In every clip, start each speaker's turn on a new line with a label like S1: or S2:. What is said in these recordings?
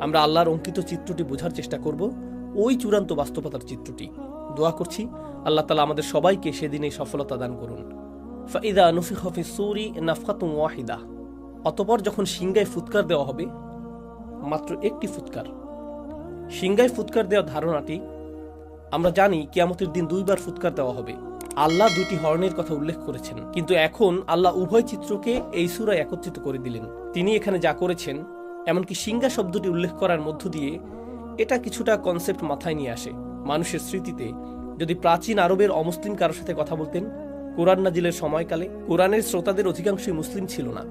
S1: আমরা আল্লাহর অঙ্কিত চিত্রটি বোঝার চেষ্টা করব। ওই চূড়ান্ত বাস্তবতার চিত্রটি। দোয়া করছি, আল্লাহ তালা আমাদের সবাইকে সেদিনে সফলতা দান করুন। ফাইদা নফিখ হফি সুরি নাফকাতুম ওয়াহিদা। অতপর যখন সিংগায় ফুৎকার দেওয়া হবে, মাত্র একটি ফুৎকার। সিংগায় ফুৎকার দেওয়ার ধারণাটি, আমরা জানি কিয়ামতের দিন দুইবার ফুৎকার দেওয়া হবে। আল্লাহ দুটি হর্নের কথা উল্লেখ করেছেন। কিন্তু এখন আল্লাহ উভয় চিত্রকে এই সুরায় একত্রিত করে দিলেন। তিনি এখানে যা করেছেন এমনকি সিঙ্গা শব্দটি উল্লেখ করার মধ্য দিয়ে এটা কিছুটা কনসেপ্ট মাথায় নিয়ে আসে। মানুষের স্মৃতিতে যদি প্রাচীন আরবের অমুসলিম কারোর সাথে কথা বলতেন, কোরআন নাজিলের সময়কালে কোরআনের শ্রোতাদের অধিকাংশই মুসলিম ছিল না।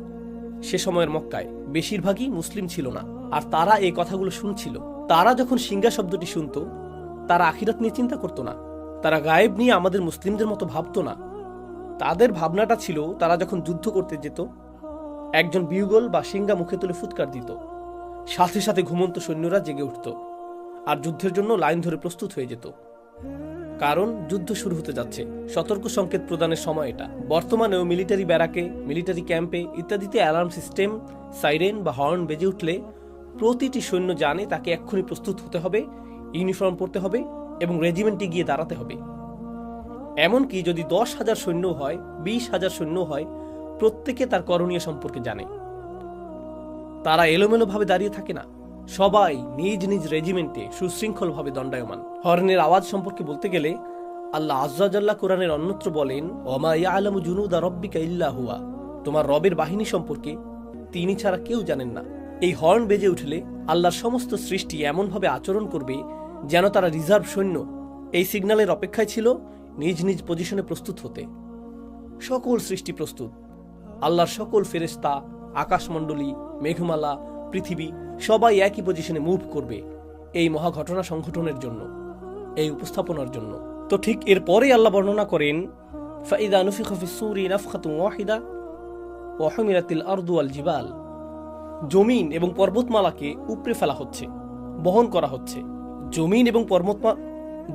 S1: সে সময়ের মক্কায় বেশিরভাগই মুসলিম ছিল না। আর তারা এই কথাগুলো শুনছিল। তারা যখন সিঙ্গা শব্দটি শুনতো, তারা আখিরাত নিয়ে চিন্তা করতো না। তারা গায়েব নিয়ে আমাদের মুসলিমদের মতো ভাবতো না। তাদের ভাবনাটা ছিল, তারা যখন যুদ্ধ করতে যেত একজন বিউগল বা সিঙ্গা মুখে তুলে ফুৎকার দিত। সাথে সাথে ঘুমন্ত সৈন্যরা জেগে উঠত আর যুদ্ধের জন্য লাইন ধরে প্রস্তুত হয়ে যেত। কারণ যুদ্ধ শুরু হতে যাচ্ছে। সতর্ক সংকেত প্রদানের সময় এটা। বর্তমানেও মিলিটারি ব্যারাকে, মিলিটারি ক্যাম্পে ইত্যাদিতে অ্যালার্ম সিস্টেম, সাইরেন বা হর্ন বেজে উঠলে প্রতিটি সৈন্য জানে তাকে এক্ষুনি প্রস্তুত হতে হবে, ইউনিফর্ম পরতে হবে এবং রেজিমেন্টে গিয়ে দাঁড়াতে হবে। এমনকি যদি দশ হাজার সৈন্য হয়, বিশ হাজার সৈন্য হয় প্রত্যেকে তার করণীয় সম্পর্কে জানে। তারা এলোমেলোভাবে দাঁড়িয়ে থাকে না। সবাই নিজ নিজ রেজিমেন্টে সুশৃঙ্খলভাবে দণ্ডায়মান। হর্নের আওয়াজ সম্পর্কে বলতে গেলে, আল্লাহ আজ্জাজাল্লাহ কোরআনের অন্যত্র বলেন ইয়া আলমু জুনুদা রব্বিকা ইল্লা হুয়া। তোমার রবের বাহিনী সম্পর্কে তিনি ছাড়া কেউ জানেন না। এই হর্ন বেজে উঠলে আল্লাহর সমস্ত সৃষ্টি এমনভাবে আচরণ করবে যেন তারা রিজার্ভ সৈন্য। এই সিগন্যালের অপেক্ষায় ছিল নিজ নিজ পজিশনে প্রস্তুত হতে। সকল সৃষ্টি প্রস্তুত। আল্লাহর সকল ফেরেস্তা আকাশমণ্ডলী, মেঘমালা, পৃথিবী সবাই একই পজিশনে মুভ করবে এই মহা ঘটনা সংঘটনের জন্য, এই উপস্থাপনার জন্য। তো ঠিক এরপরেই আল্লাহ বর্ণনা করেন, ফাইদা নুফিখ ফি সুরি নাফখাতুম ওয়াহিদা ওয়া হুমিলাতিল আরদু ওয়াল জিবাল। জমিন এবং পর্বতমালাকে উপড়ে ফেলা হচ্ছে, বহন করা হচ্ছে। জমিন এবং পর্বতমা,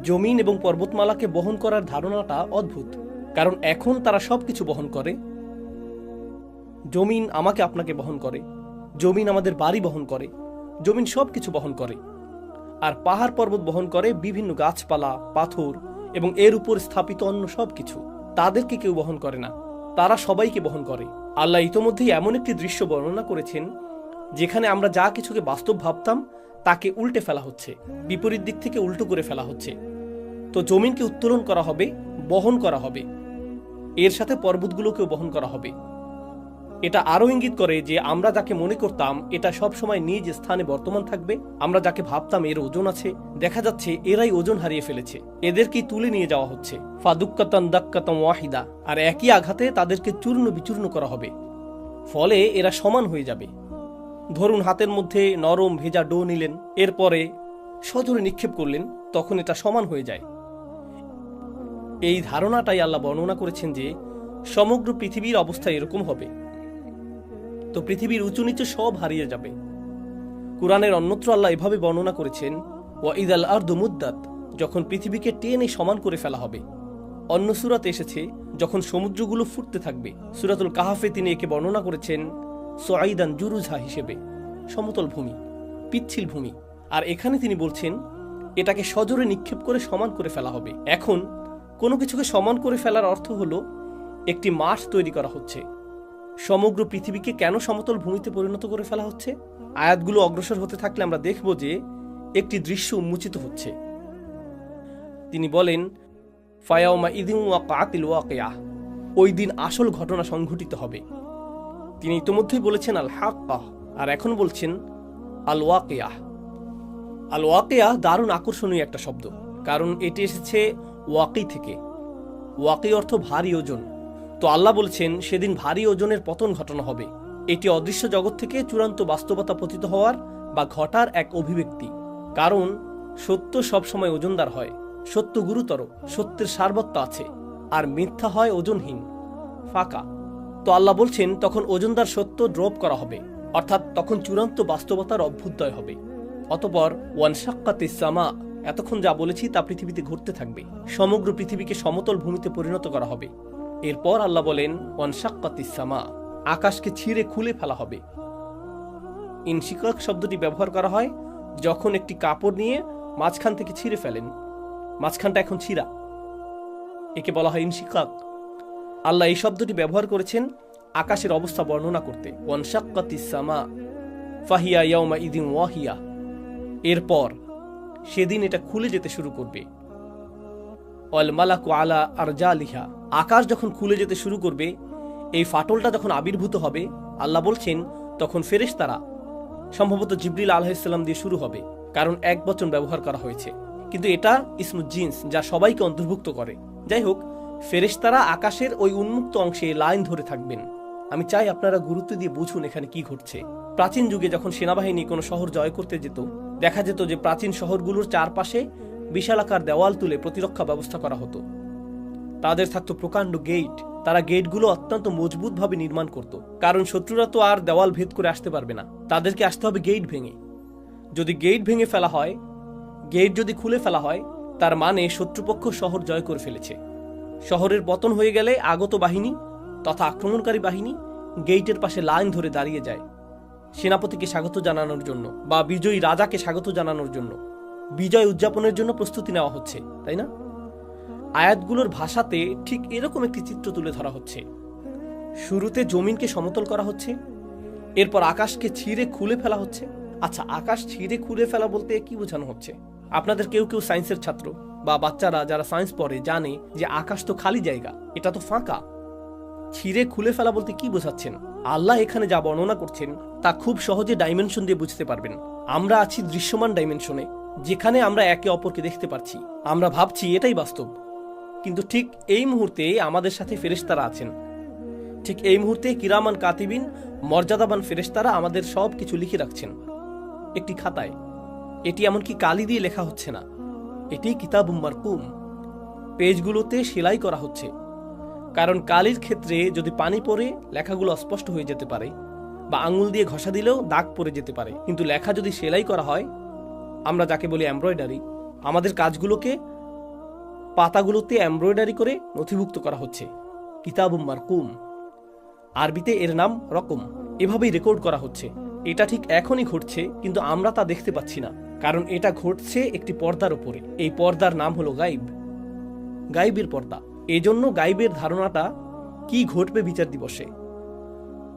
S1: জমিন এবং পর্বতমালাকে বহন করার ধারণাটা অদ্ভুত, কারণ এখন তারা সবকিছু বহন করে জমিন আমাকে আপনাকে বহন করে, জমিন আমাদের বাড়ি বহন করে, জমিন সবকিছু বহন করে। আর পাহাড় পর্বত বহন করে বিভিন্ন গাছপালা, পাথর এবং এর উপর স্থাপিত অন্য সবকিছু। তাদেরকে কেউ বহন করে না, তারা সবাইকে বহন করে। আল্লাহ ইতোমধ্যেই এমন একটি দৃশ্য বর্ণনা করেছেন, যেখানে আমরা যা কিছুকে বাস্তব ভাবতাম, তাকে উল্টে ফেলা হচ্ছে, বিপরীত দিক থেকে উল্টো করে ফেলা হচ্ছে। তো জমিনকে উত্তোলন করা হবে, বহন করা হবে। এর সাথে পর্বতগুলোকেও বহন করা হবে। এটা আরও ইঙ্গিত করে যে আমরা যাকে মনে করতাম এটা সব সময় নিজ স্থানে বর্তমান থাকবে, আমরা যাকে ভাবতাম এর ওজন আছে, দেখা যাচ্ছে এরাই ওজন হারিয়ে ফেলেছে। এদেরকেই তুলে নিয়ে যাওয়া হচ্ছে। ফাদুক্কাতান দাক্কাতাম ওয়াহিদা। আর একই আঘাতে তাদেরকে চূর্ণ বিচূর্ণ করা হবে। ফলে এরা সমান হয়ে যাবে। ধরুন হাতের মধ্যে নরম ভেজা ডো নিলেন, এরপরে সজোরে নিক্ষেপ করলেন, তখন এটা সমান হয়ে যায়। এই ধারণাটাই আল্লাহ বর্ণনা করেছেন যে সমগ্র পৃথিবীর অবস্থা এরকম হবে। তো পৃথিবীর উঁচু নিচু সব হারিয়ে যাবে। কোরআনের অন্যত্র আল্লাহ এভাবে বর্ণনা করেছেন ওয়াইদ আল আর মুদ্দাত যখন পৃথিবীকে টেনে সমান করে ফেলা হবে। অন্য সুরাতে এসেছে, যখন সমুদ্রগুলো ফুটতে থাকবে। সুরাতুল কাহাফে তিনি একে বর্ণনা করেছেন সোয়াইদান জুরুঝা হিসেবে। সমতল ভূমি, পিচ্ছিল ভূমি। আর এখানে তিনি বলছেন, এটাকে সজোরে নিক্ষেপ করে সমান করে ফেলা হবে। এখন কোনো কিছুকে সমান করে ফেলার অর্থ হলো, একটি মাঠ তৈরি করা হচ্ছে। সমগ্র পৃথিবীকে কেন সমতল ভূমিতে পরিণত করে ফেলা হচ্ছে? আয়াতগুলো অগ্রসর হতে থাকলে আমরা দেখব যে একটি দৃশ্য উন্মোচিত হচ্ছে। তিনি বলেন, ফায়াউমা ইদিন ওয়া কাতিল ওয়াকিয়া ওই দিন আসল ঘটনা সংঘটিত হবে। তিনি ইতোমধ্যেই বলেছেন, আল হাক্কাহ আর এখন বলছেন, আল ওয়াকিয়া আল ওয়াকিয়া দারুণ আকর্ষণীয় একটা শব্দ, কারণ এটি এসেছে ওয়াকি থেকে। ওয়াকি অর্থ ভারী ওজন। তো আল্লাহ বলছেন, সেদিন ভারী ওজনের পতন ঘটনা হবে। এটি অদৃশ্য জগৎ থেকে চূড়ান্ত বাস্তবতা পতিত হওয়ার বা ঘটার এক অভিব্যক্তি। কারণ, সত্য সবসময় ওজনদার হয়। সত্য গুরুতর, সত্যের সারবত্ত আছে। আর মিথ্যা হয় ওজনহীন। ফাঁকা। তো আল্লাহ বলছেন, তখন ওজনদার সত্য ড্রপ করা হবে। অর্থাৎ তখন চূড়ান্ত বাস্তবতার অভ্যুদয় হবে। অতপর, ওয়ান সাক্কাতে সামা, এতক্ষণ যা বলেছি তা পৃথিবীতে ঘটতে থাকবে। সমগ্র পৃথিবীকে সমতল ভূমিতে পরিণত করা হবে। এরপর আল্লাহ বলেন ওয়ান সাক্কাতে আকাশকে ছিঁড়ে খুলে ফেলা হবে। ইনশিকাক শব্দটি ব্যবহার করা হয় যখন একটি কাপড় নিয়ে মাঝখান থেকে ছিঁড়ে ফেলেন। মাঝখানটা এখন ছিঁড়া। একে বলা হয় ইনশিকাক আল্লাহ এই শব্দটি ব্যবহার করেছেন আকাশের অবস্থা বর্ণনা করতে। ওয়ানশাক্কাতিস সামা ফাহিয়া ইয়াউমা ইদিন ওয়াহিয়া এরপর সেদিন এটা খুলে যেতে শুরু করবে। ওয়াল মালাকু আলা আরজা লিহা আকাশ যখন খুলে যেতে শুরু করবে, এই ফাটলটা যখন আবির্ভূত হবে, আল্লাহ বলছেন, তখন ফেরেশতারা সম্ভবত জিবরিল আলাহিসাল্লাম দিয়ে শুরু হবে, কারণ এক বচন ব্যবহার করা হয়েছে। কিন্তু এটা ইসমু জিন্স, যা সবাইকে অন্তর্ভুক্ত করে। যাই হোক, ফেরেশতারা আকাশের ওই উন্মুক্ত অংশে লাইন ধরে থাকবেন। আমি চাই আপনারা গুরুত্ব দিয়ে বুঝুন এখানে কি ঘটছে। প্রাচীন যুগে যখন সেনাবাহিনী কোনো শহর জয় করতে যেত, দেখা যেত যে প্রাচীন শহরগুলোর চারপাশে বিশালাকার দেওয়াল তুলে প্রতিরক্ষা ব্যবস্থা করা হতো। তাদের থাকতো প্রকাণ্ড গেট তারা গেটগুলো অত্যন্ত মজবুতভাবে নির্মাণ করত। কারণ শত্রুরা তো আর দেওয়াল ভেদ করে আসতে পারবে না। তাদেরকে আসতে হবে গেট ভেঙে। যদি গেট ভেঙে ফেলা হয় গেট যদি খুলে ফেলা হয়, তার মানে শত্রুপক্ষ শহর জয় করে ফেলেছে। শহরের পতন হয়ে গেলে আগত বাহিনী তথা আক্রমণকারী বাহিনী গেইটের পাশে লাইন ধরে দাঁড়িয়ে যায়। সেনাপতিকে স্বাগত জানানোর জন্য বা বিজয়ী রাজাকে স্বাগত জানানোর জন্য। বিজয় উদযাপনের জন্য প্রস্তুতি নেওয়া হচ্ছে, তাই না? আয়াতগুলোর ভাষাতে ঠিক এরকম একটি চিত্র তুলে ধরা হচ্ছে। শুরুতে জমিনকে সমতল করা হচ্ছে, এরপর আকাশকে ছিঁড়ে খুলে ফেলা হচ্ছে। আচ্ছা আকাশ ছিঁড়ে খুলে ফেলা বলতে কি বোঝানো হচ্ছে? আপনাদের কেউ কেউ সায়েন্সের ছাত্র বা বাচ্চারা যারা সায়েন্স পড়ে জানে যে আকাশ তো খালি জায়গা, এটা তো ফাঁকা। ছিঁড়ে খুলে ফেলা বলতে কি বোঝাচ্ছেন? আল্লাহ এখানে যা বর্ণনা করছেন, তা খুব সহজে ডাইমেনশন দিয়ে বুঝতে পারবেন। আমরা আছি দৃশ্যমান ডাইমেনশনে যেখানে আমরা একে অপরকে দেখতে পারছি। আমরা ভাবছি এটাই বাস্তব। কিন্তু ঠিক এই মুহূর্তে আমাদের সাথে ফেরেশতারা আছেন। ঠিক এই মুহূর্তে কিরামান কাতিবিন, মর্যাদাবান ফেরেশতারা আমাদের সব কিছু লিখে রাখছেন। একটি খাতায়, এটি এমনকি কালি দিয়ে লেখা হচ্ছে না। এটি কিতাব মারকুম। পেজগুলোতে সেলাই করা হচ্ছে। কারণ কালির ক্ষেত্রে যদি পানি পড়ে, লেখাগুলো অস্পষ্ট হয়ে যেতে পারে বা আঙুল দিয়ে ঘষা দিলেও দাগ পড়ে যেতে পারে। কিন্তু লেখা যদি সেলাই করা হয়, আমরা যাকে বলি এমব্রয়ডারি, আমাদের কাজগুলোকে পাতাগুলোতে এমব্রয়ডারি করে নথিভুক্ত করা হচ্ছে। কিতাব মারকুম। আরবিতে এর নাম রকম। এভাবেই রেকর্ড করা হচ্ছে। এটা ঠিক এখনই ঘটছে, কিন্তু আমরা তা দেখতে পাচ্ছি না, কারণ এটা ঘটছে একটি পর্দার উপরে। এই পর্দার নাম হলো গাইব। গাইবের পর্দা। এজন্য গাইবের ধারণাটা, কি ঘটবে বিচার দিবসে?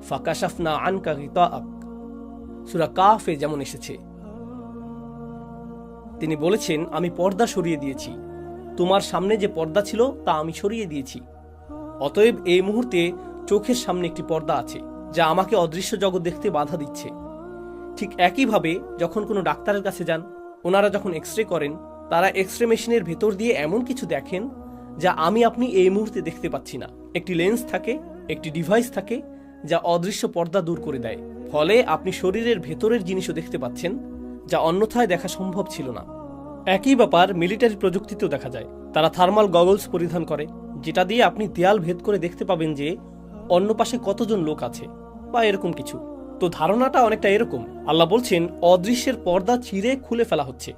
S1: ফাকাশাফনা আনকা গিতাআক। সূরা কাফে যেমন এসেছে। তিনি বলেছেন, আমি পর্দা সরিয়ে দিয়েছি। তোমার সামনে যে পর্দা ছিল তা আমি সরিয়ে দিয়েছি। অতএব এই মুহূর্তে চোখের সামনে একটি পর্দা আছে, যা আমাকে অদৃশ্য জগৎ দেখতে বাধা দিচ্ছে। ঠিক একইভাবে যখন কোনো ডাক্তারের কাছে যান, ওনারা যখন এক্স রে করেন, তারা এক্স রে মেশিনের ভেতর দিয়ে এমন কিছু দেখেন, যা আমি আপনি এই মুহূর্তে দেখতে পাচ্ছি না। একটি লেন্স থাকে, একটি ডিভাইস থাকে, যা অদৃশ্য পর্দা দূর করে দেয়। ফলে আপনি শরীরের ভেতরের জিনিসও দেখতে পাচ্ছেন, যা অন্যথায় দেখা সম্ভব ছিল না। একই ব্যাপার মিলিটারি প্রযুক্তিতেও দেখা যায়। তারা থার্মাল গগলস পরিধান করে, যেটা দিয়ে আপনি দেয়াল ভেদ করে দেখতে পাবেন যে অন্য পাশে কতজন লোক আছে, বা এরকম কিছু। তো ধারণাটা অনেকটা এরকম। আল্লাহ বলছেন, অদৃশ্যের পর্দা চিরে খুলে ফেলা হচ্ছে।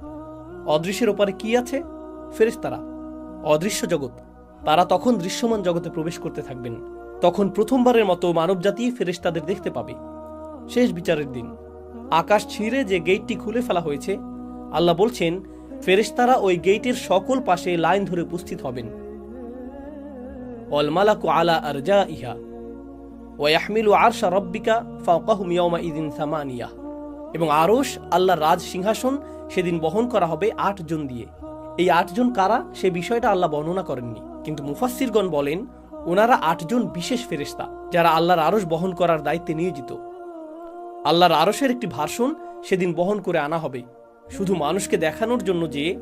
S1: অদৃশ্যের ওপারে কি আছে? ফেরেশতারা। অদৃশ্য জগৎ। তারা তখন দৃশ্যমান জগতে প্রবেশ করতে থাকবেন। তখন প্রথমবারের মতো মানবজাতি ফেরেশতাদের দেখতে পাবে। শেষ বিচারের দিন। আকাশ ছিঁড়ে যে গেটটি খুলে ফেলা হয়েছে, আল্লাহ বলছেন ফেরেশতারা ওই গেটের সকল পাশে লাইন ধরে উপস্থিত হবেন। অলমালাকু আলা আরজা ইহা ওয়াহমিলু আরশা রব্বিকা ফাওকাহুম ইয়াউমা ইদিন সামানিয়া। এবং আরশ, আল্লাহর রাজ সিংহাসন, সেদিন বহন করা হবে আট জন দিয়ে। এই আটজন কারা, সে বিষয়টা আল্লাহ বর্ণনা করেননি। কিন্তু মুফাসসিরগণ বলেন, ওনারা আটজন বিশেষ ফেরেশতা, যারা আল্লাহর আরশ বহন করার দায়িত্বে নিয়োজিত। আল্লাহর আরশের একটি ভাষণ সেদিন বহন করে আনা হবে। শুধু মানুষকে দেখানোর জন্য যে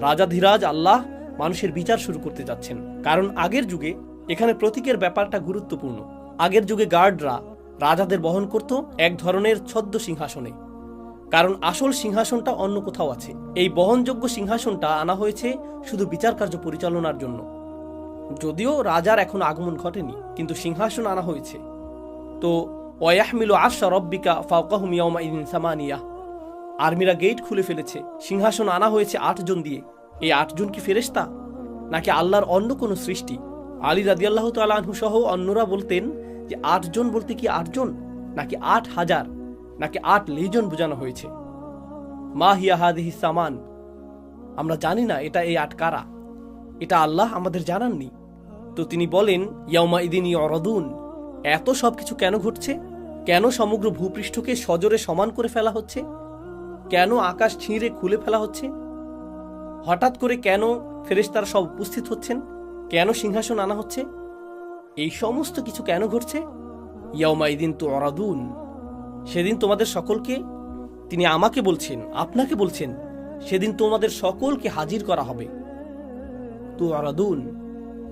S1: রাজাধিরাজ আল্লাহ মানুষের বিচার শুরু করতে যাচ্ছেন। কারণ আগের যুগে এখানে প্রতীকের ব্যাপারটা গুরুত্বপূর্ণ। আগের যুগে গার্ডরা রাজাদের বহন করত এক ধরনের ছদ্ম সিংহাসনে। কারণ আসল সিংহাসনটা অন্য কোথাও আছে। এই বহনযোগ্য সিংহাসনটা আনা হয়েছে শুধু বিচার কার্য পরিচালনার জন্য। যদিও রাজার এখন আগমন ঘটেনি, কিন্তু সিংহাসন আনা হয়েছে। তো ওয়াহমিলু আশা রব্বিকা ফাওকাহুম ইয়াউমা ইদিন সামানিয়া। আর্মিরা গেট খুলে ফেলেছে। সিংহাসন আনা হয়েছে আটজন দিয়ে। এই আটজন কি ফেরেশতা? নাকি আল্লাহর অন্য কোনো সৃষ্টি? আলী রাদিয়াল্লাহ তালাহু সহ অন্যরা বলতেন যে আটজন বলতে কি আটজন নাকি আট হাজার? নাকি আট লেজন বোঝানো হয়েছে? মা হিয়া হাদিহি সামান। আমরা জানি না এটা এই আট কারা। এটা আল্লাহ আমাদের জানাননি। তো তিনি বলেন, ইয়াউমা ইদিন অরদুন এত সব কিছু কেন ঘটছে? কেন সমগ্র ভূপৃষ্ঠকে সজোরে সমান করে ফেলা হচ্ছে? কেন আকাশ ছিঁড়ে খুলে ফেলা হচ্ছে? হঠাৎ করে কেন ফেরেশতারা সব উপস্থিত হচ্ছেন? কেন সিংহাসন আনা হচ্ছে? এই সমস্ত কিছু কেন ঘটছে? ইয়াউমা ইদিন তো অরাদুন সেদিন তোমাদের সকলকে তিনি আমাকে বলছেন, আপনাকে বলছেন, সেদিন তোমাদের সকলকে হাজির করা হবে। তু অরাদুন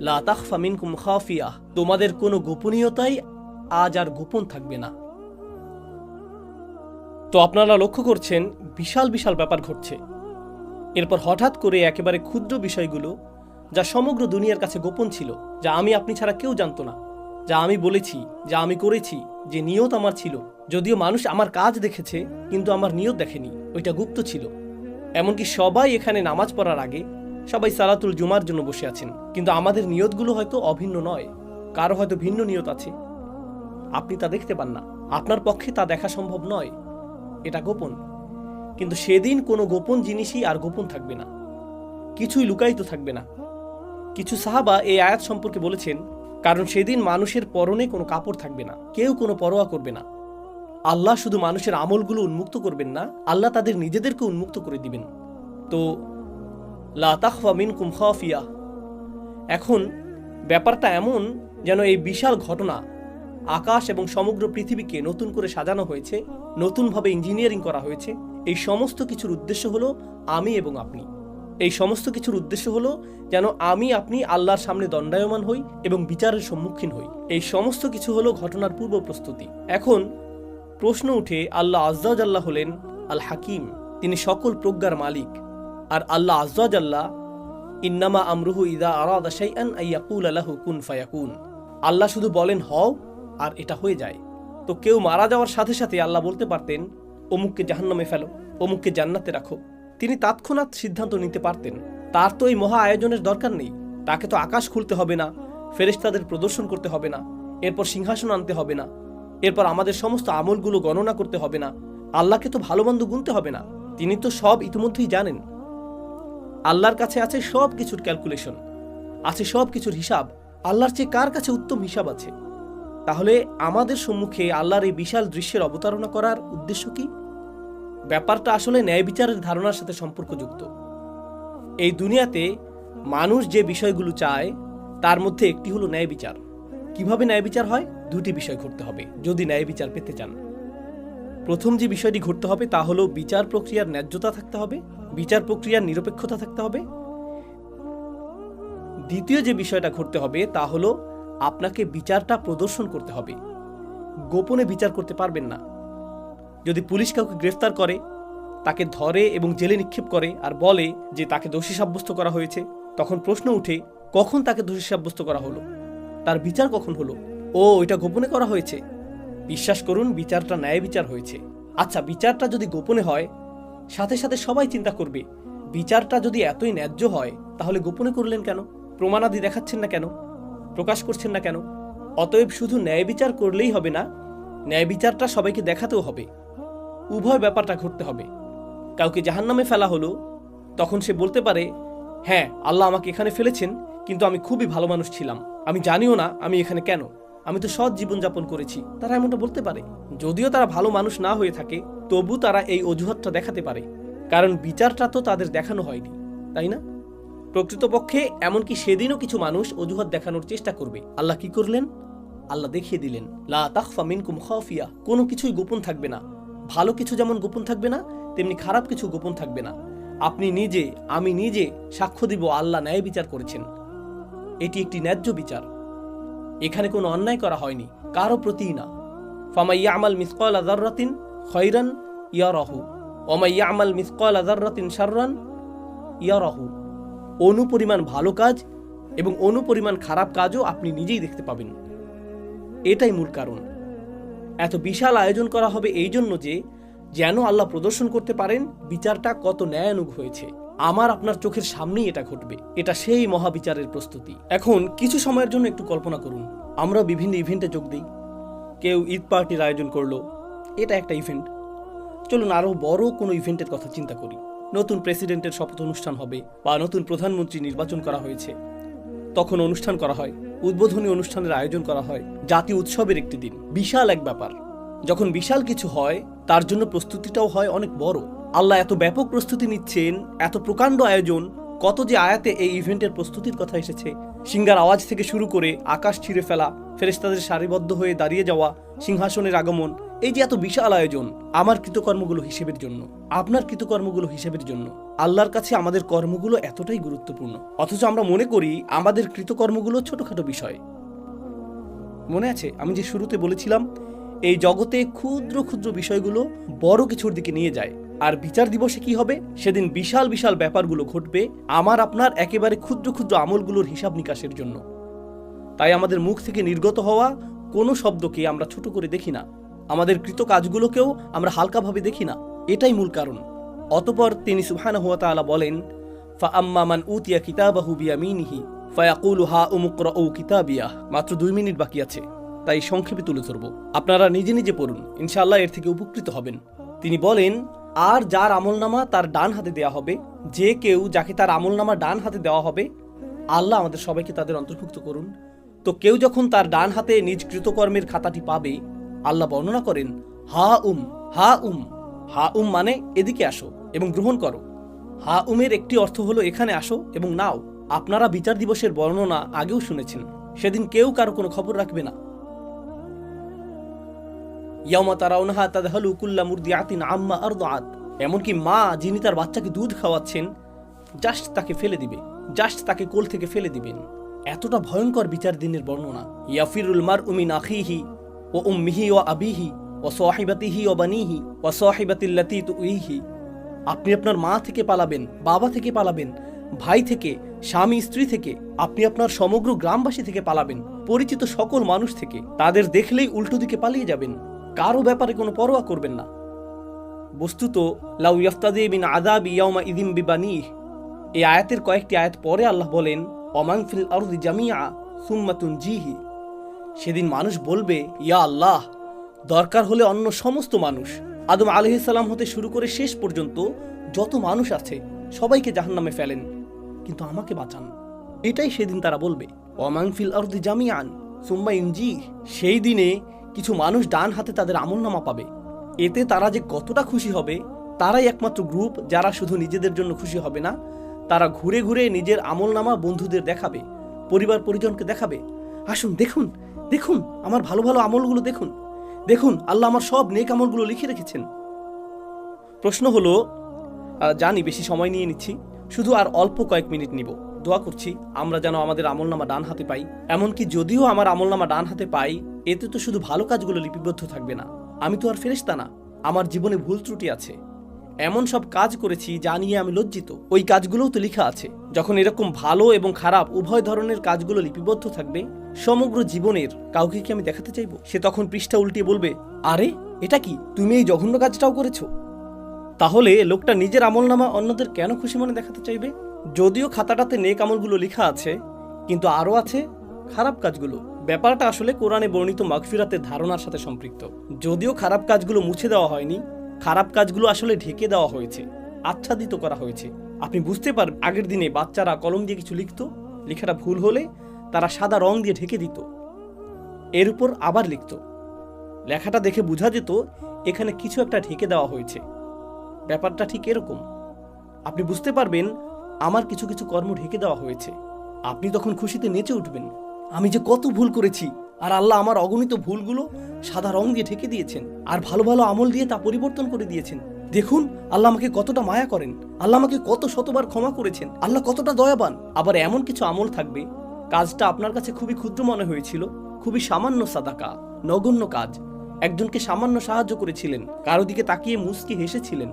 S1: লা ফামিন মিনকুম খাফিয়া তোমাদের কোনো গোপনীয়তাই আজ আর গোপন থাকবে না। তো আপনারা লক্ষ্য করছেন, বিশাল বিশাল ব্যাপার ঘটছে। এরপর হঠাৎ করে একেবারে ক্ষুদ্র বিষয়গুলো, যা সমগ্র দুনিয়ার কাছে গোপন ছিল, যা আমি, আপনি ছাড়া কেউ জানতো না, যা আমি বলেছি, যা আমি করেছি, যে নিয়ত আমার ছিল। যদিও মানুষ আমার কাজ দেখেছে, কিন্তু আমার নিয়ত দেখেনি, ওইটা গুপ্ত ছিল। এমনকি সবাই এখানে নামাজ পড়ার আগে, সবাই সালাতুল জুমার জন্য বসে আছেন। কিন্তু আমাদের নিয়তগুলো হয়তো অভিন্ন নয়, কারও হয়তো ভিন্ন নিয়ত আছে। আপনি তা দেখতে পান না। আপনার পক্ষে তা দেখা সম্ভব নয়। এটা গোপন। কিন্তু সেদিন কোনো গোপন জিনিসই আর গোপন থাকবে না। কিছুই লুকায়িত থাকবে না। কিছু সাহাবা এই আয়াত সম্পর্কে বলেছেন, কারণ সেদিন মানুষের পরনে কোনো কাপড় থাকবে না, কেউ কোনো পরোয়া করবে না। আল্লাহ শুধু মানুষের আমলগুলো উন্মুক্ত করবেন না, আল্লাহ তাদের নিজেদেরকে উন্মুক্ত করে দিবেন। তো, লা তাখফা মিনকুম খাফিয়া। এখন ব্যাপারটা এমন যেন এই বিশাল ঘটনা আকাশ এবং সমগ্র পৃথিবীকে নতুন করে সাজানো হয়েছে, নতুনভাবে ইঞ্জিনিয়ারিং করা হয়েছে। এই সমস্ত কিছুর উদ্দেশ্য হলো আমি এবং আপনি। এই সমস্ত কিছুর উদ্দেশ্য হলো যেন আমি, আপনি আল্লাহর সামনে দণ্ডায়মান হই এবং বিচারের সম্মুখীন হই। এই সমস্ত কিছু হলো ঘটনার পূর্ব প্রস্তুতি। এখন প্রশ্ন উঠে, আল্লাহ আজ্জাজাল্লাহ হলেন আল হাকিম তিনি সকল প্রজ্ঞার মালিক। আর আল্লাহ আজ্জাজাল্লাহ, ইন্নামা আমরুহু ইদা আরাদা কুন আল্লাহ শুধু বলেন, হও আর এটা হয়ে যায়। তো কেউ মারা যাওয়ার সাথে সাথে আল্লাহ বলতে পারতেন, অমুককে জাহান্নামে ফেলো, অমুককে জান্নাতে রাখো। তিনি তৎক্ষণাৎ সিদ্ধান্ত নিতে পারতেন। তার তো এই মহা আয়োজনের দরকার নেই। তাকে তো আকাশ খুলতে হবে না, ফেরেশতাদের প্রদর্শন করতে হবে না, এরপর সিংহাসন আনতে হবে না, এরপর আমাদের সমস্ত আমলগুলো গণনা করতে হবে না, আল্লাহকে তো ভালো মন্দ গুনতে হবে না। তিনি তো সব ইতিমধ্যেই জানেন। আল্লাহর কাছে আছে সব কিছুর ক্যালকুলেশন, আছে সব কিছুর হিসাব। আল্লাহর চেয়ে কার কাছে উত্তম হিসাব আছে? তাহলে আমাদের সম্মুখে আল্লাহর এই বিশাল দৃশ্যের অবতারণা করার উদ্দেশ্য কি? ব্যাপারটা আসলে ন্যায় বিচারের ধারণার সাথে সম্পর্কযুক্ত। এই দুনিয়াতে মানুষ যে বিষয়গুলো চায়, তার মধ্যে একটি হলো ন্যায় বিচার কীভাবে ন্যায় বিচার হয়? দুটি বিষয় ঘটতে হবে, যদি ন্যায় বিচার পেতে চান। প্রথম যে বিষয়টি ঘটতে হবে, তা হলো বিচার প্রক্রিয়ার ন্যায্যতা থাকতে হবে, বিচার প্রক্রিয়ার নিরপেক্ষতা থাকতে হবে। দ্বিতীয় যে বিষয়টা ঘটতে হবে, তা হলো আপনাকে বিচারটা প্রদর্শন করতে হবে। গোপনে বিচার করতে পারবেন না। যদি পুলিশ কাউকে গ্রেফতার করে, তাকে ধরে এবং জেলে নিক্ষেপ করে আর বলে যে তাকে দোষী সাব্যস্ত করা হয়েছে, তখন প্রশ্ন উঠে, কখন তাকে দোষী সাব্যস্ত করা হলো? তার বিচার কখন হলো? ও এটা গোপনে করা হয়েছে। বিশ্বাস করুন, বিচারটা ন্যায় বিচার হয়েছে। আচ্ছা বিচারটা যদি গোপনে হয়, সাথে সাথে সবাই চিন্তা করবে, বিচারটা যদি এতই ন্যায্য হয়, তাহলে গোপনে করলেন কেন? প্রমাণাদি দেখাচ্ছেন না কেন? প্রকাশ করছেন না কেন? অতএব শুধু ন্যায় বিচার করলেই হবে না, ন্যায় বিচারটা সবাইকে দেখাতেও হবে। উভয় ব্যাপারটা ঘটতে হবে। কাউকে জাহান্নামে ফেলা হলো, তখন সে বলতে পারে হ্যাঁ আল্লাহ আমাকে এখানে ফেলেছেন, কিন্তু আমি খুবই ভালো মানুষ ছিলাম। আমি জানিও না আমি এখানে কেন। আমি তো সৎ জীবনযাপন করেছি। তারা এমনটা বলতে পারে। যদিও তারা ভালো মানুষ না হয়ে থাকে, তবু তারা এই অজুহাতটা দেখাতে পারে। কারণ বিচারটা তো তাদের দেখানো হয়নি, তাই না? প্রকৃতপক্ষে এমনকি সেদিনও কিছু মানুষ অজুহাত দেখানোর চেষ্টা করবে। আল্লাহ কি করলেন? আল্লাহ দেখিয়ে দিলেন, লা তাখফা মিনকুম খাফিয়া কোনো কিছুই গোপন থাকবে না। ভালো কিছু যেমন গোপন থাকবে না, তেমনি খারাপ কিছু গোপন থাকবে না। আপনি নিজে, আমি নিজে সাক্ষ্য দিব আল্লাহ ন্যায় বিচার করেছেন। এটি একটি ন্যায্য বিচার। এখানে কোনো অন্যায় করা হয়নি, কারও প্রতিই না। ফামাইয়া আমাল মিসকাল আজাররাতিন খৈরান ইয়ারহু। ওমাইয়া আমাল মিসকাল আজাররাতিন শাররান ইয়ারহু। অনুপরিমাণ ভালো কাজ এবং অনুপরিমাণ খারাপ কাজও আপনি নিজেই দেখতে পাবেন। এটাই মূল কারণ। এত বিশাল আয়োজন করা হবে এই জন্য যে, যেন আল্লাহ প্রদর্শন করতে পারেন, বিচারটা কত ন্যায়ানুগ হয়েছে। আমার আপনার চোখের সামনেই এটা ঘটবে। এটা সেই মহাবিচারের প্রস্তুতি। এখন কিছু সময়ের জন্য একটু কল্পনা করুন। আমরা বিভিন্ন ইভেন্টে যোগ দিই। কেউ ঈদ পার্টির আয়োজন করল। এটা একটা ইভেন্ট চলুন আরও বড় কোনো ইভেন্টের কথা চিন্তা করি। নতুন প্রেসিডেন্টের শপথ অনুষ্ঠান হবে বা নতুন প্রধানমন্ত্রী নির্বাচন করা হয়েছে। তখন অনুষ্ঠান করা হয়। উদ্বোধনী অনুষ্ঠানের আয়োজন করা হয়। জাতীয় উৎসবের একটি দিন। বিশাল এক ব্যাপার। যখন বিশাল কিছু হয়, তার জন্য প্রস্তুতিটাও হয় অনেক বড়। আল্লাহ এত ব্যাপক প্রস্তুতি নিচ্ছেন, এত প্রকাণ্ড আয়োজন, কত যে আয়াতে এই ইভেন্টের প্রস্তুতির কথা এসেছে। সিঙ্গার আওয়াজ থেকে শুরু করে আকাশ ছিঁড়ে ফেলা ফেরেস্তাদের সারিবদ্ধ হয়ে দাঁড়িয়ে যাওয়া, সিংহাসনের আগমন এই যে এত বিশাল আয়োজন আমার কৃতকর্মগুলো হিসেবের জন্য, আপনার কৃতকর্মগুলো হিসেবের জন্য, আল্লাহর কাছে আমাদের কর্মগুলো এতটাই গুরুত্বপূর্ণ। অথচ আমরা মনে করি আমাদের কৃতকর্মগুলো ছোটখাটো বিষয়। মনে আছে? আমি যে শুরুতে বলেছিলাম, এই জগতে ক্ষুদ্র ক্ষুদ্র বিষয়গুলো বড় কিছুর দিকে নিয়ে যায়। আর বিচার দিবসে কি হবে? সেদিন বিশাল বিশাল ব্যাপারগুলো ঘটবে আমার আপনার একেবারে ক্ষুদ্র ক্ষুদ্র আমলগুলোর হিসাব নিকাশের জন্য। তাই আমাদের মুখ থেকে নির্গত হওয়া কোনো শব্দকে আমরা ছোট করে দেখি না। আমাদের কৃত কাজগুলোকেও আমরা হালকাভাবে দেখি না। এটাই মূল কারণ। অতপর তিনি সুবহান হুয়া তাআলা বলেন, ফা আম্মা মান উতিয়া কিতাবাহু বিয়ামিনিহি, ফায়াকুলু হা উমুকরাউ কিতাবিয়াহ মাত্র দুই মিনিট বাকি আছে, তাই সংক্ষেপে তুলে ধরব। আপনারা নিজে নিজে পড়ুন, ইনশাআল্লাহ এর থেকে উপকৃত হবেন। তিনি বলেন, আর যার আমলনামা তার ডান হাতে দেওয়া হবে, যে কেউ যাকে তার আমলনামা ডান হাতে দেওয়া হবে, আল্লাহ আমাদের সবাইকে তাদের অন্তর্ভুক্ত করুন। তো কেউ যখন তার ডান হাতে নিজ কৃতকর্মের খাতাটি পাবে আল্লাহ বর্ণনা করেন, হা উম হা উম। হা উম মানে এদিকে আসো এবং গ্রহণ করো। হা উমের একটি অর্থ হলো এখানে আসো এবং নাও। আপনারা বিচার দিবসের বর্ণনা আগেও শুনেছেন। সেদিন কেউ কারও কোনো খবর রাখবে না। ইয়ামা তারাউনাহা তাদহালু কুল্লা মুরদিআতিন আম্মা আরদাআত। এমনকি মা যিনি তার বাচ্চাকে দুধ খাওয়াচ্ছেন, জাস্ট তাকে ফেলে দিবে, জাস্ট তাকে কোল থেকে ফেলে দিবেন। এতটা ভয়ঙ্কর বিচার দিনের বর্ণনা। ইয়াফিরুল মার উমিন আখিহি ও উম্মিহি ও আবিহি ও সাহিবাতিহি ও বানিহি ও সাহিবাতিল্লাতি তুইহি আপনি আপনার মা থেকে পালাবেন, বাবা থেকে পালাবেন, ভাই থেকে, স্বামী, স্ত্রী থেকে, আপনি আপনার সমগ্র গ্রামবাসী থেকে পালাবেন, পরিচিত সকল মানুষ থেকে। তাদের দেখলেই উল্টো দিকে পালিয়ে যাবেন, কারও ব্যাপারে কোনো পরোয়া করবেন না। বস্তুত, লাউ ইয়াফতাদি বিন আদাব ইয়াউমা ইদিম বিবানিহ। এই আয়াতের কয়েকটি আয়াত পরে আল্লাহ বলেন অমাং ফিল আরদি জামিয়া সুম্মাতুন জিহি সেদিন মানুষ বলবে, ইয়া আল্লাহ, দরকার হলে অন্য সমস্ত মানুষ। আদম আলহিসাল্লাম হতে শুরু করে শেষ পর্যন্ত যত মানুষ আছে, সবাইকে জাহান্নামে ফেলেন। কিন্তু আমাকে বাঁচান। এটাই সেদিন তারা বলবে। অমাং ফিল আরদি জামিয়ান সুম্মা ইনজি সেই দিনে কিছু মানুষ ডান হাতে তাদের আমলনামা পাবে। এতে তারা যে কতটা খুশি হবে, তারাই একমাত্র গ্রুপ যারা শুধু নিজেদের জন্য খুশি হবে না, তারা ঘুরে ঘুরে নিজের আমলনামা বন্ধুদের দেখাবে পরিবার পরিজনকে দেখাবে। আসুন, দেখুন দেখুন, আমার ভালো ভালো আমলগুলো দেখুন। দেখুন, আল্লাহ আমার সব নেক আমলগুলো লিখে রেখেছেন। প্রশ্ন হলো জানি বেশি সময় নিয়ে নিচ্ছি, শুধু আর অল্প কয়েক মিনিট নিব। দোয়া করছি, আমরা যেন আমাদের আমলনামা ডান হাতে পাই। এমনকি যদিও আমার আমলনামা ডান হাতে পাই, এতে তো শুধু ভালো কাজগুলো লিপিবদ্ধ থাকবে না। আমি তো আর ফেরেশতা না, আমার জীবনে ভুল ত্রুটি আছে। এমন সব কাজ করেছি যা নিয়ে আমি লজ্জিত। ওই কাজগুলোও তো লেখা আছে। যখন এরকম ভালো এবং খারাপ উভয় ধরনের কাজগুলো লিপিবদ্ধ থাকবে সমগ্র জীবনের কাউকে কি আমি দেখাতে চাইব? সে তখন পৃষ্ঠা উল্টিয়ে বলবে, আরে, এটা কি? তুমি এই জঘন্য কাজটাও করেছ? তাহলে লোকটা নিজের আমলনামা অন্যদের কেন খুশি মনে দেখাতে চাইবে? যদিও খাতাটাতে নেক আমলগুলো লেখা আছে, কিন্তু আরও আছে খারাপ কাজগুলো। ব্যাপারটা আসলে কোরআনে বর্ণিত মাগফিরাতের ধারণার সাথে সম্পৃক্ত। যদিও খারাপ কাজগুলো মুছে দেওয়া হয়নি, খারাপ কাজগুলো আসলে ঢেকে দেওয়া হয়েছে, আচ্ছাদিত করা হয়েছে। আপনি বুঝতে পারবেন, আগের দিনে বাচ্চারা কলম দিয়ে কিছু লিখতো, লেখাটা ভুল হলে তারা সাদা রং দিয়ে ঢেকে দিত। এর উপর আবার লিখত। লেখাটা দেখে বোঝা যেত, এখানে কিছু একটা ঢেকে দেওয়া হয়েছে। ব্যাপারটা ঠিক এরকম। আপনি বুঝতে পারবেন, আমার কিছু কিছু কর্ম ঢেকে দেওয়া হয়েছে। আপনি তখন খুশিতে নেচে উঠবেন। আমি যে কত ভুল করেছি, আর আল্লাহ আমার অগণিত ভুলগুলো সাদা রং দিয়ে ঢেকে দিয়েছেন, আর ভালো ভালো আমল দিয়ে তা পরিবর্তন করে দিয়েছেন। দেখুন, আল্লাহ আমাকে কতটা মায়া করেন। আল্লাহ আমাকে কত শতবার ক্ষমা করেছেন। আল্লাহ কতটা দয়াবান। আবার এমন কিছু আমল থাকবে কাজটা আপনার কাছে খুবই ক্ষুদ্র মনে হয়েছিল, খুবই সামান্য সাদাকা, নগণ্য কাজ। একজনকে সামান্য সাহায্য করেছিলেন, কারও দিকে তাকিয়ে মুচকি হেসেছিলেন,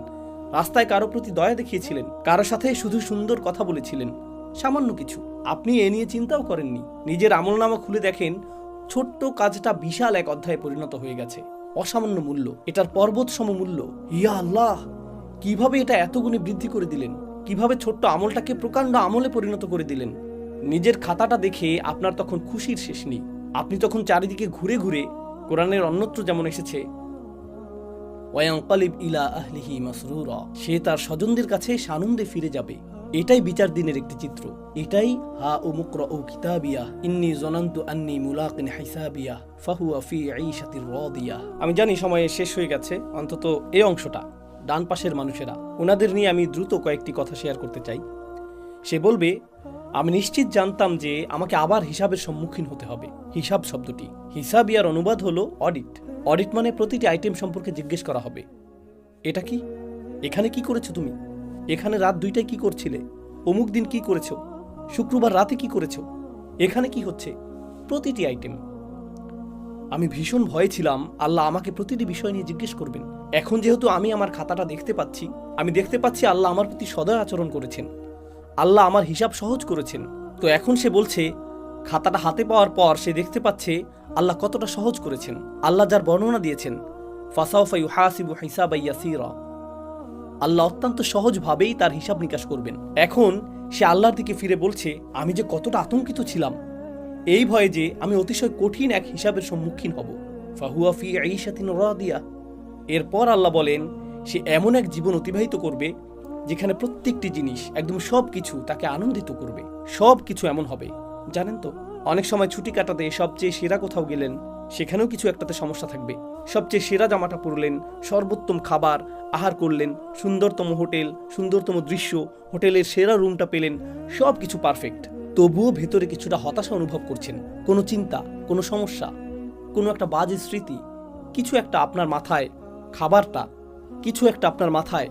S1: রাস্তায় কারও প্রতি দয়া দেখিয়েছিলেন, কারও সাথে শুধু সুন্দর কথা বলেছিলেন, সামান্য কিছু। আপনি এ নিয়ে চিন্তাও করেননি। নিজের আমলনামা খুলে দেখেন, ছোট্ট কাজটা বিশাল এক অধ্যায়ে পরিণত হয়ে গেছে। অসামান্য মূল্য, এটার পর্বত সম মূল্য। ইয়া আল্লাহ! কীভাবে এটা এত গুণে বৃদ্ধি করে দিলেন? কীভাবে ছোট্ট আমলটাকে প্রকাণ্ড আমলে পরিণত করে দিলেন? নিজের খাতাটা দেখে আপনার তখন খুশির শেষ নেই। আপনি তখন চারিদিকে ঘুরে ঘুরে কোরআনের অন্যত্র যেমন এসেছে ইলা সে তার স্বজনদের কাছে সানন্দে ফিরে যাবে। এটাই বিচার দিনের একটি চিত্র। এটাই, হা ও মুকরা ও কিতাবিয়া, ইন্নি জনান্ত আন্নি মুলাকিন হিসাবিয়া, ফাহুয়া ফি ঈশাতির রাদিয়া আমি জানি সময়ে শেষ হয়ে গেছে, অন্তত এই অংশটা, ডান পাশের মানুষেরা। ওনাদের নিয়ে আমি দ্রুত কয়েকটি কথা শেয়ার করতে চাই। সে বলবে, আমি নিশ্চিত জানতাম যে আমাকে আবার হিসাবের সম্মুখীন হতে হবে। হিসাব শব্দটি। হিসাব ইয়ার অনুবাদ হলো অডিট। অডিট মানে প্রতিটি আইটেম সম্পর্কে জিজ্ঞেস করা হবে। এটা কি? এখানে কি করেছ তুমি? এখানে রাত দুইটায় কি করছিলে? অমুক দিন কি করেছ? শুক্রবার রাতে কি করেছ? এখানে কি হচ্ছে? প্রতিটি আইটেম। আমি ভীষণ ভয়ে ছিলাম। আল্লাহ আমাকে প্রতিটি বিষয় নিয়ে জিজ্ঞেস করবেন। এখন যেহেতু আমি আমার খাতাটা দেখতে পাচ্ছি, আমি দেখতে পাচ্ছি আল্লাহ আমার প্রতি সদয় আচরণ করেছেন। আল্লাহ আমার হিসাব সহজ করেছেন। তো এখন সে বলছে, খাতাটা হাতে পাওয়ার পর সে দেখতে পাচ্ছে আল্লাহ কতটা সহজ করেছেন। আল্লাহ যার বর্ণনা দিয়েছেন আল্লাহ অত্যন্ত সহজভাবেই তার হিসাব নিকাশ করবেন। এখন সে আল্লাহর দিকে ফিরে বলছে, আমি যে কতটা আতঙ্কিত ছিলাম, এই ভয়ে যে আমি অতিশয় কঠিন এক হিসাবের সম্মুখীন হব। ফাহুয়া ফি ঈশাতিন রাদিয়া। এরপর আল্লাহ বলেন, সে এমন এক জীবন অতিবাহিত করবে যেখানে প্রত্যেকটি জিনিস, একদম সব কিছু তাকে আনন্দিত করবে। সব কিছু এমন হবে। জানেন তো, অনেক সময় ছুটি কাটাতে সবচেয়ে সেরা কোথাও গেলেন, সেখানেও কিছু একটাতে সমস্যা থাকবে। সবচেয়ে সেরা জামাটা পরলেন, সর্বোত্তম খাবার আহার করলেন, সুন্দরতম হোটেল, সুন্দরতম দৃশ্য, হোটেলের সেরা রুমটা পেলেন সব কিছু পারফেক্ট। তবুও ভেতরে কিছুটা হতাশা অনুভব করছেন। কোনো চিন্তা, কোনো সমস্যা, কোনো একটা বাজে স্মৃতি, কিছু একটা আপনার মাথায়, খাবারটা, কিছু একটা আপনার মাথায়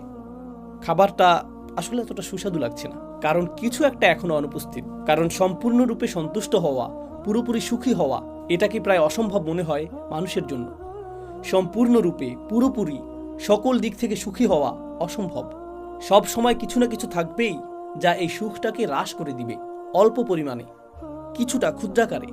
S1: খাবারটা আসলে এতটা সুস্বাদু লাগছে না। কারণ কিছু একটা এখনও অনুপস্থিত। কারণ সম্পূর্ণরূপে সন্তুষ্ট হওয়া, পুরোপুরি সুখী হওয়া এটাকে প্রায় অসম্ভব মনে হয় মানুষের জন্য। সম্পূর্ণরূপে, পুরোপুরি, সকল দিক থেকে সুখী হওয়া অসম্ভব। সব সময় কিছু না কিছু থাকবেই যা এই সুখটাকে হ্রাস করে দিবে, অল্প পরিমাণে, কিছুটা ক্ষুদ্রাকারে।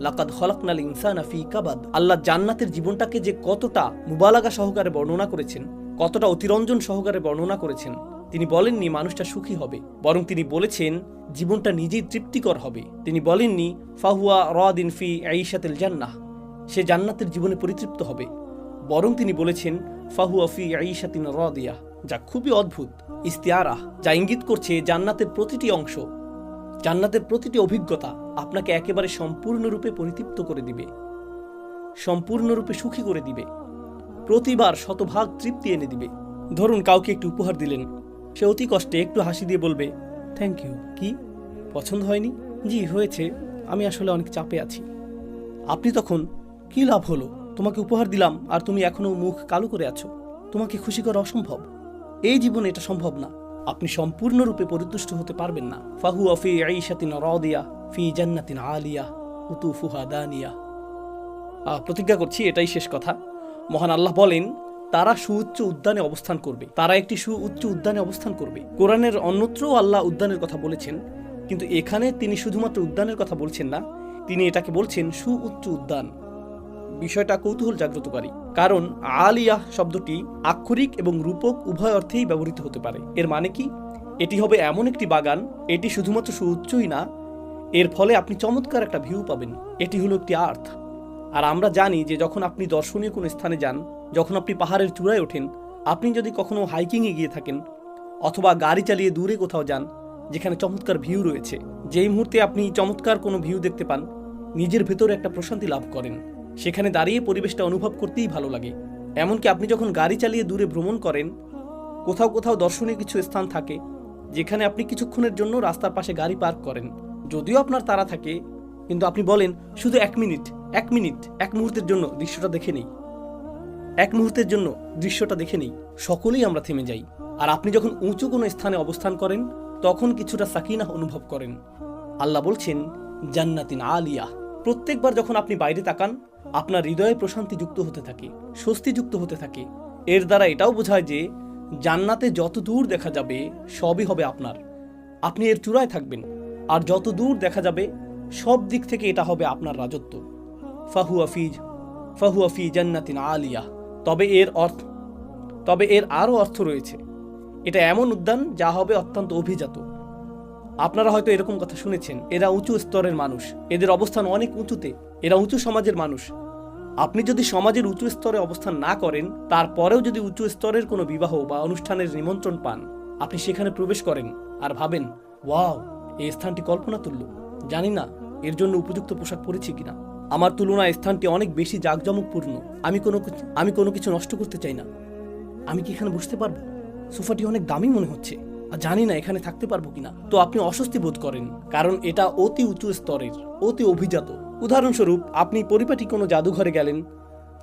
S1: লাকাদ খলাকনাল ইনসানা ফি কাবাদ। আল্লাহ জান্নাতের জীবনটাকে যে কতটা মুবালাগা সহকারে বর্ণনা করেছেন কতটা অতিরঞ্জন সহকারে বর্ণনা করেছেন, তিনি বলেননি মানুষটা সুখী হবে, বরং তিনি বলেছেন জীবনটা নিজেই তৃপ্তিকর হবে। তিনি বলেননি, ফাহুয়া রাদিন ফি আইশাতিল জান্নাহ, সে জান্নাতের জীবনে পরিতৃপ্ত হবে। বরং তিনি বলেছেন, ফাহুয়া ফি আইশাতিন রাদিয়া, যা খুবই অদ্ভুত ইস্তিয়ারাহ যা ইঙ্গিত করছে জান্নাতের প্রতিটি অংশ। জান্নাতের প্রতিটি অভিজ্ঞতা আপনাকে একেবারে সম্পূর্ণরূপে পরিতৃপ্ত করে দিবে। সম্পূর্ণরূপে সুখী করে দিবে। প্রতিবার শতভাগ তৃপ্তি এনে দিবে। ধরুন কাউকে একটু উপহার দিলেন। সে অতি কষ্টে একটু হাসি দিয়ে বলবে থ্যাংক ইউ কি? পছন্দ হয়নি? জি, হয়েছে। আমি আসলে অনেক চাপে আছি। আপনি তখন কি লাভ হলো? তোমাকে উপহার দিলাম আর তুমি এখনও মুখ কালো করে আছো। তোমাকে খুশি করা অসম্ভব। এই জীবনে এটা সম্ভব না। আপনি সম্পূর্ণরূপে পরিতুষ্ট হতে পারবেন না। ফাহু ফি আইশাতিন রাদিয়া, ফি জান্নাতিন আলিয়া, উতুফুহা দানিয়া। প্রতিজ্ঞা করছি, এটাই শেষ কথা। মহান আল্লাহ বলেন, তারা সুউচ্চ উদ্যানে অবস্থান করবে। তারা একটি সুউচ্চ উদ্যানে অবস্থান করবে। কোরআনের অন্যত্রও আল্লাহ উদ্যানের কথা বলেছেন, কিন্তু এখানে তিনি শুধুমাত্র উদ্যানের কথা বলছেন না, তিনি এটাকে বলছেন সুউচ্চ উদ্যান। বিষয়টা কৌতূহল জাগ্রতকারী, কারণ আলিয়াহ শব্দটি আক্ষরিক এবং রূপক উভয় অর্থেই ব্যবহৃত হতে পারে। এর মানে কি? এটি হবে এমন একটি বাগান, এটি শুধুমাত্র সুউচ্চই না, এর ফলে আপনি চমৎকার একটা ভিউ পাবেন। এটি হলো একটি আর্থ আর আমরা জানি যে যখন আপনি দর্শনীয় কোনো স্থানে যান, যখন আপনি পাহাড়ের চূড়ায় ওঠেন, আপনি যদি কখনো হাইকিংয়ে গিয়ে থাকেন অথবা গাড়ি চালিয়ে দূরে কোথাও যান, যেখানে চমৎকার ভিউ রয়েছে, যেই মুহূর্তে আপনি চমৎকার কোনো ভিউ দেখতে পান, নিজের ভেতরে একটা প্রশান্তি লাভ করেন। সেখানে দাঁড়িয়ে পরিবেশটা অনুভব করতেই ভালো লাগে। এমনকি আপনি যখন গাড়ি চালিয়ে দূরে ভ্রমণ করেন, কোথাও কোথাও দর্শনীয় কিছু স্থান থাকে, যেখানে আপনি কিছুক্ষণের জন্য রাস্তার পাশে গাড়ি পার্ক করেন। যদিও আপনার তাড়া থাকে, কিন্তু আপনি বলেন, শুধু এক মিনিট। এক মিনিট, এক মুহূর্তের জন্য দৃশ্যটা দেখে নেই। এক মুহূর্তের জন্য দৃশ্যটা দেখে নেই। সকলেই আমরা থেমে যাই। আর আপনি যখন উঁচু কোনো স্থানে অবস্থান করেন, তখন কিছুটা সাকিনা অনুভব করেন। আল্লাহ বলছেন, জান্নাতিন আলিয়া। প্রত্যেকবার যখন আপনি বাইরে তাকান, আপনার হৃদয়ে প্রশান্তি যুক্ত হতে থাকে, স্বস্তি যুক্ত হতে থাকে। এর দ্বারা এটাও বোঝায় যে, জান্নাতে যত দূর দেখা যাবে, সবই হবে আপনার। আপনি এর চূড়ায় থাকবেন। আর যত দূর দেখা যাবে, সব দিক থেকে এটা হবে আপনার রাজত্ব। ফাহু আফিজ ফাহু আফি জান্নাতিন আলিয়া। তবে এর অর্থ, তবে এর আরও অর্থ রয়েছে। এটা এমন উদ্যান যা হবে অত্যন্ত অভিজাত। আপনারা হয়তো এরকম কথা শুনেছেন, এরা উঁচু স্তরের মানুষ, এদের অবস্থান অনেক উঁচুতে, এরা উঁচু সমাজের মানুষ। আপনি যদি সমাজের উঁচু স্তরে অবস্থান না করেন, তারপরেও যদি উঁচু স্তরের কোনো বিবাহ বা অনুষ্ঠানের নিমন্ত্রণ পান, আপনি সেখানে প্রবেশ করেন আর ভাবেন, ওয়াও, এই স্থানটি কল্পনা তুল্য জানি না এর জন্য উপযুক্ত পোশাক পরেছি কিনা। আমার তুলনায় স্থানটি অনেক বেশি জাঁকজমকপূর্ণ। আমি কোনো আমি কোনো কিছু নষ্ট করতে চাই না। আমি কি এখানে বসতে পারব? সোফাটি অনেক দামি মনে হচ্ছে। আর জানি না এখানে থাকতে পারব কিনা। তো আপনি অস্বস্তি বোধ করেন, কারণ এটা অতি উঁচু স্তরের, অতি অভিজাত। উদাহরণস্বরূপ, আপনি পরিপাটি কোনো জাদুঘরে গেলেন,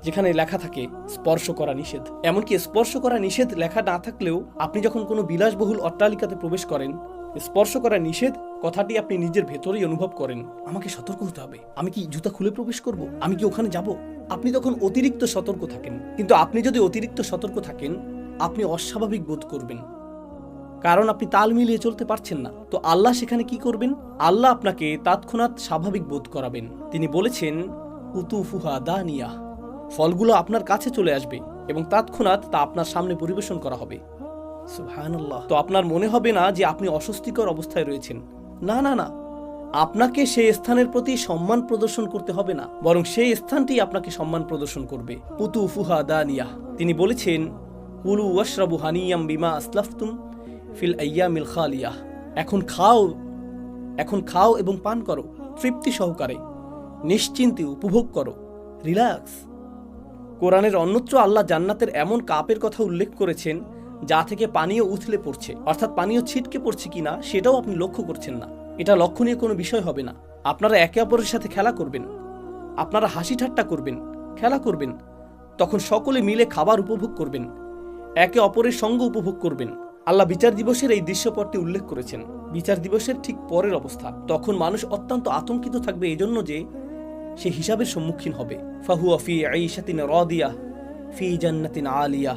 S1: যেখানে লেখা থাকে, স্পর্শ করা নিষেধ। এমনকি স্পর্শ করা নিষেধ লেখা না থাকলেও, আপনি যখন কোনো বিলাসবহুল অট্টালিকাতে প্রবেশ করেন স্পর্শ করা নিষেধ, কথাটি আপনি নিজের ভেতরেই অনুভব করেন। আমাকে সতর্ক হতে হবে। আমি কি জুতা খুলে প্রবেশ করব? আমি কি ওখানে যাব? আপনি তখন অতিরিক্ত সতর্ক থাকেন। কিন্তু আপনি যদি অতিরিক্ত সতর্ক থাকেন, আপনি অস্বাভাবিক বোধ করবেন। কারণ আপনি তাল মিলিয়ে চলতে পারছেন না। তো আল্লাহ সেখানে কি করবেন? আল্লাহ আপনাকে তৎক্ষণাৎ স্বাভাবিক বোধ করাবেন। তিনি বলেছেন, উতুফুহা দানিয়া। ফলগুলো আপনার কাছে চলে আসবে এবং তৎক্ষণাৎ তা আপনার সামনে পরিবেশন করা হবে। তো আপনার মনে হবে না যে আপনি অস্বস্তিকর অবস্থায় রয়েছেন? না না না। আপনাকে সেই স্থানের প্রতি সম্মান প্রদর্শন করতে হবে না। বরং সেই স্থানটি আপনাকে সম্মান প্রদর্শন করবে। পুতু ফুহা দানিয়া তিনি বলেছেন, কুলু ওয়াশরাবু হানিয়াম বিমা আসলাফতুম ফিল আইয়ামিল খালিয়াহ। এখন খাও এখন খাও এবং পান করো। তৃপ্তি সহকারে, নিশ্চিন্তে উপভোগ করো। রিল্যাক্স। কোরআনের অন্যত্র আল্লাহ জান্নাতের এমন কাপের কথা উল্লেখ করেছেন যা থেকে পানীয় উথলে পড়ছে। অর্থাৎ পানীয় ছিটকে পড়ছে কিনা, সেটাও আপনি লক্ষ্য করছেন না। এটা লক্ষণীয় কোনো বিষয় হবে না। আপনারা একে অপরের সাথে খেলা করবেন। আপনারা হাসি ঠাট্টা করবেন, খেলা করবেন। তখন সকলে মিলে খাবার উপভোগ করবেন। একে অপরের সঙ্গ উপভোগ করবেন। আল্লাহ বিচার দিবসের এই দৃশ্যপটটি উল্লেখ করেছেন। বিচার দিবসের ঠিক পরের অবস্থা। তখন মানুষ অত্যন্ত আতঙ্কিত থাকবে এজন্য যে সে হিসাবের সম্মুখীন হবে। ফাহু ফি আইশাতিন রাদিয়া ফি জান্নাতিন আলিয়া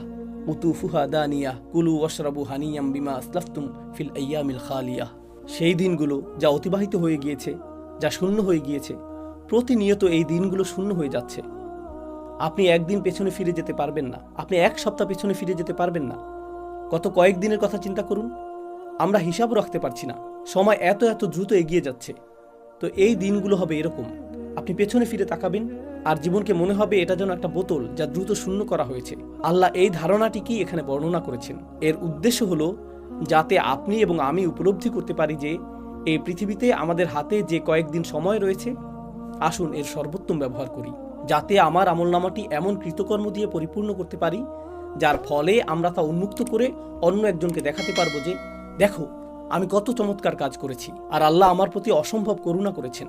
S1: উতুফুহা দানিয়া কুলু ওয়াশরাবু হানিয়াম বিমা আসলাফতুম ফিল আইয়ামিল খালিয়া। সেই দিনগুলো যা অতিবাহিত হয়ে গিয়েছে, যা শূন্য হয়ে গিয়েছে, প্রতিনিয়ত এই দিনগুলো শূন্য হয়ে যাচ্ছে। আপনি একদিন পেছনে ফিরে যেতে পারবেন না, আপনি এক সপ্তাহ পেছনে ফিরে যেতে পারবেন না। গত কয়েকদিনের কথা চিন্তা করুন, আমরা হিসাব রাখতে পারছি না, সময় এত এত দ্রুত এগিয়ে যাচ্ছে। তো এই দিনগুলো হবে এরকম, আপনি পেছনে ফিরে তাকাবেন আর জীবনকে মনে হবে এটা যেন একটা বোতল যা দ্রুত শূন্য করা হয়েছে। আল্লাহ এই ধারণাটিকেই এখানে বর্ণনা করেছেন? এর উদ্দেশ্য হলো যাতে আপনি এবং আমি উপলব্ধি করতে পারি যে এই পৃথিবীতে আমাদের হাতে যে কয়েকদিন সময় রয়েছে, আসুন এর সর্বোত্তম ব্যবহার করি। যাতে আমার আমলনামাটি এমন কৃতকর্ম দিয়ে পরিপূর্ণ করতে পারি, যার ফলে আমরা তা উন্মুক্ত করে অন্য একজনকে দেখাতে পারব যে, দেখো, আমি কত চমৎকার কাজ করেছি, আর আল্লাহ আমার প্রতি অসম্ভব করুণা করেছেন।